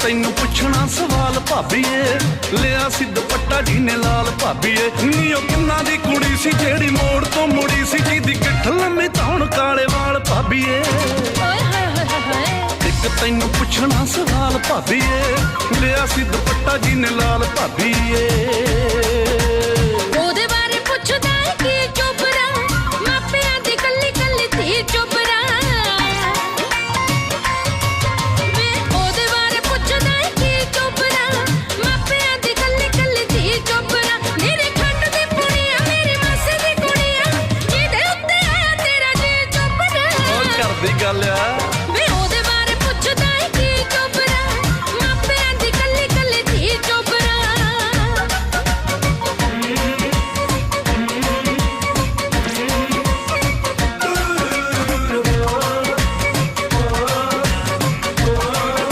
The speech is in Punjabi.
ਤੈਨੂੰ ਪੁੱਛਣਾ ਸਵਾਲ ਭਾਬੀਏ। ਲਿਆ ਸੀ ਦੁਪੱਟਾ ਜੀ ਨੇ ਲਾਲ ਭਾਬੀਏ। ਨੀ ਉਹ ਕਿੰਨਾ ਦੀ ਕੁੜੀ ਸੀ ਜਿਹੜੀ ਮੋੜ ਤੋਂ ਮੁੜੀ ਸੀ ਜਿਹਦੀ ਗਿੱਠ ਲੰਮੀ ਧੌਣ ਕਾਲੇ ਵਾਲ ਭਾਬੀਏ। ਇੱਕ ਤੈਨੂੰ ਪੁੱਛਣਾ ਸਵਾਲ ਭਾਬੀਏ। ਲਿਆ ਸੀ ਦੁਪੱਟਾ ਜੀ ਨੇ ਲਾਲ ਭਾਬੀਏ। Bir Bengal'a